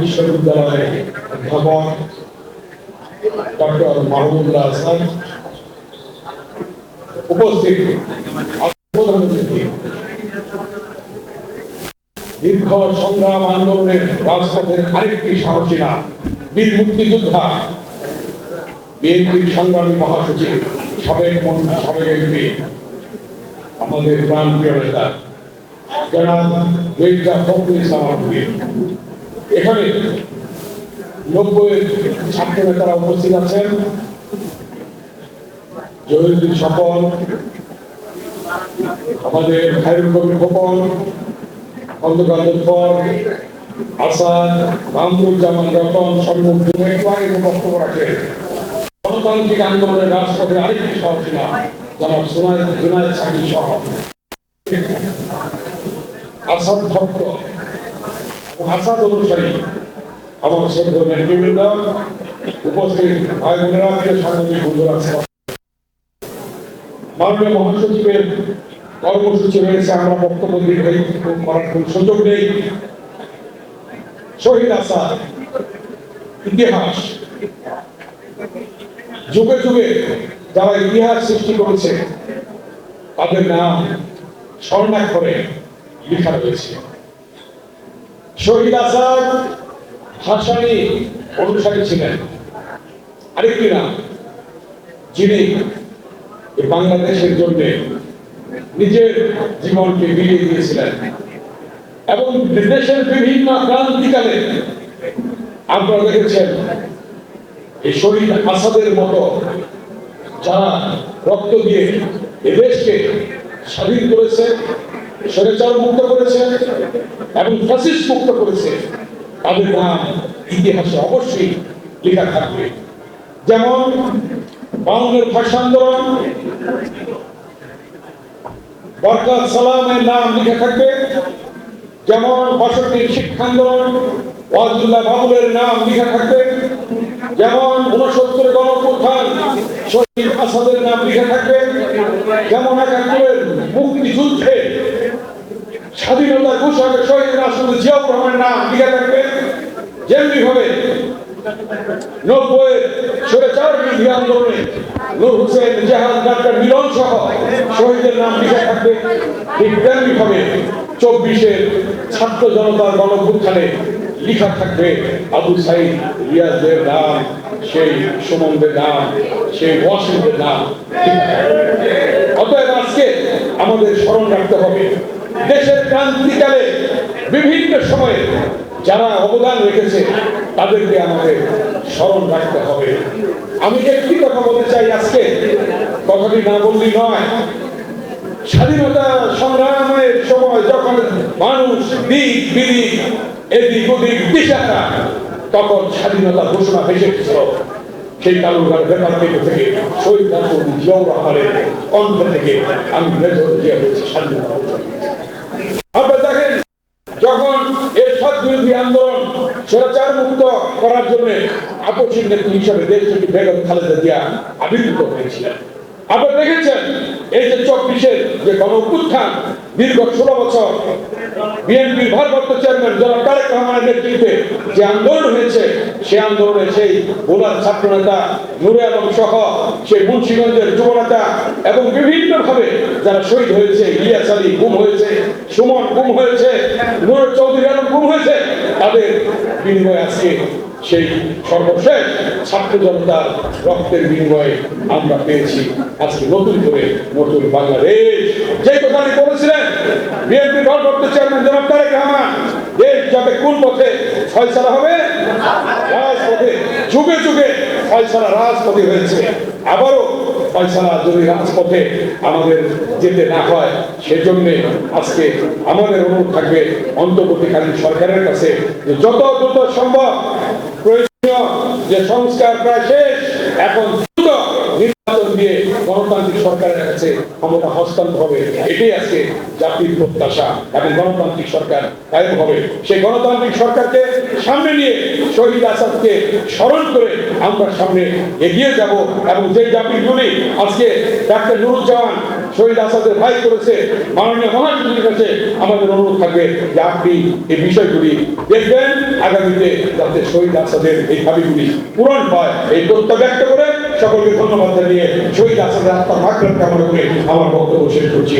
বিশ্ববিদ্যালয়ের অধ্যাপক ডক্টর মাহমুদুল্লাহ হাসান উপস্থিত। দীর্ঘ সংগ্রাম আন্দোলনের রাজপথের আরেকটি সাহসীরা বীর মুক্তিযোদ্ধা, বিএনপির সংগ্রামী মহাসচিব সাবেক মন্ত্রী, সাবেক এমপি, আমাদের প্রাণ প্রিয় নেতা। জনাব মির্জা ফখরুল এখানে নব্বই ছাত্র নেতারা উপস্থিত আছেন। জহিরুদ্দিন সফল আমাদের খায়রুল কবির খোকন, খন্দকার আসাদ, মাহমুদুজ্জামান রতন, সম্মুখ বক্তব্য রাখেন। গণতান্ত্রিক আন্দোলনের রাজপথে আরেকটি সহসীমা যেমন সোনায় জুনায়দ সাকি সহ আসাদ ভক্ত আসাদ অনুসারী আমার শ্রদ্ধ নেতৃবৃন্দ উপস্থিত ভাই সাংবাদিক মাননীয় মহাসচিবের কর্মসূচি রয়েছে, আমরা বক্তব্য দীর্ঘায়িত করার কোন সুযোগ নেই। শহীদ আসাদ ইতিহাস। যুগে যুগে যারা ইতিহাস সৃষ্টি করেছে, তাদের নাম স্বর্ণাক্ষরে লেখা রয়েছে শহীদ হাসানি অনুসারী ছিলেন। আরেকটি নাম, যিনি বাংলাদেশের জন্য নিজের জীবনকে বিলিয়ে দিয়েছিলেন। এবং দেশের বিভিন্ন ক্রান্তিকালে আপনারা দেখেছেন, এই শহীদ আসাদের মতো যারা রক্ত দিয়ে এ দেশকে স্বাধীন করেছে স্বৈরাচার নাম লেখা থাকবে। যেমন বাউনের ভাষা আন্দোলন বরকাত নাম লিখে থাকবে। যেমন বাষট্টির শিক্ষা আন্দোলন নাম লিখে থাকবে। যেমন উনসত্তর গণপ্রধান শহীদ আসাদের নাম লিখে থাকবে। যেমন মুক্তিযুদ্ধে স্বাধীনতা ঘোষণা শহীদ রাষ্ট্রপতি জিয়াউর রহমানের নাম লিখে থাকবে যেমনি ভাবে নব্বই স্বৈরাচার বিরোধী আন্দোলনে নূর হোসেন জাহান ডাক্তার মিলন সহ শহীদের নাম লিখে থাকবে ঠিক তেমনি ভাবে চব্বিশের ছাত্র জনতার গণভুত্থানে লিখা থাকবে আবু সাইদ রিয়াজের নাম, সেই সুমনদের নাম, সেই ওয়াসিমের নাম। অতএব আজকে আমাদের স্মরণ রাখতে হবে। দেশের ক্রান্তিকালে বিভিন্ন সময়ে যারা অবদান রেখেছে, তাদেরকে আমাদের স্মরণ রাখতে হবে। আমি একটি কথা বলতে চাই আজকে। কথাটি না বললেই নয়। স্বাধীনতা সংগ্রামের সময় যখন মানুষ দিক বিদিক এদিক ওদিক দিশাটা, তখন স্বাধীনতা ঘোষণা ছিল সেই কালুঘাট ব্যাপার থেকে থেকে শহীদ রাষ্ট্রপতি জিয়াউর রহমানের কণ্ঠ থেকে আমি মেজর জিয়া হয়েছি স্বাধীনতা। আপনারা দেখেন, যখন এর সব বিরোধী আন্দোলন স্বৈরাচার মুক্ত করার জন্য আপসীর নেত্রী হিসাবে দেশটি বেগম খালেদা জিয়া আবির্ভূত হয়েছিলেন আপনারা দেখেছেন, এই যে চব্বিশের যে গণ উত্থান দীর্ঘ ষোলো বছর ভারপ্রাপ্ত চেয়ারম্যান জনাব তারেক রহমানের নেতৃত্বে যে আন্দোলন হয়েছে, সেই আন্দোলনে সেই ভোলার ছাত্র নেতা নুরে আলম সহ সেই মুন্সিগঞ্জের যুব নেতা এবং বিভিন্ন ভাবে যারা শহীদ হয়েছে, ইলিয়াস আলী গুম হয়েছে, সুমন গুম হয়েছে নুর চৌধুরী আলম গুম হয়েছে, তাদের বিনিময়ে আজকে সেই সর্বশেষ ছাত্র জনতার রক্তের বিনিময়ে আমরা পেয়েছি। আজকে নতুন করে নতুন বাংলাদেশ। যে কথাটি বলেছিলেন, বিএনপি ভারপ্রাপ্ত চেয়ারম্যান কোন পথে? হবে? রাজপথে। যুগে যুগে রাজপথে হয়েছে। আবারও যদি রাজপথে আমাদের যেতে না হয়, সেজন্য আজকে আমাদের অনুরোধ থাকবে অন্তর্বর্তীকালীন সরকারের কাছে যে যত দ্রুত সম্ভব প্রয়োজনীয় যে সংস্কার প্রায় শেষ, এখন সরকারের কাছে ক্ষমতা হস্তান্তর হবে, এটাই আজকে জাতির প্রত্যাশা। এবং গণতান্ত্রিক সরকার কায়েম হবে। সেই গণতান্ত্রিক সরকারকে সামনে নিয়ে শহীদ আসাদকে স্মরণ করে আমরা সামনে এগিয়ে যাব এবং যে জাতির জন্যই আজকে ডাক্তার নুরুজ্জামান শহীদ আসাদের ভাই করেছে, মাননীয় মহাশক্তির কাছে আমাদের অনুরোধ থাকবে যে আপনি এই বিষয়গুলি দেখবেন। আগামীতে যাতে শহীদ আসাদের এই দাবিগুলি পূরণ হয়, এই তথ্য ব্যক্ত করে সকলকে ধন্যবাদ জানিয়ে শহীদ আসাদের আত্মার মাঠ কামনা করে আমার বক্তব্য শেষ করছি।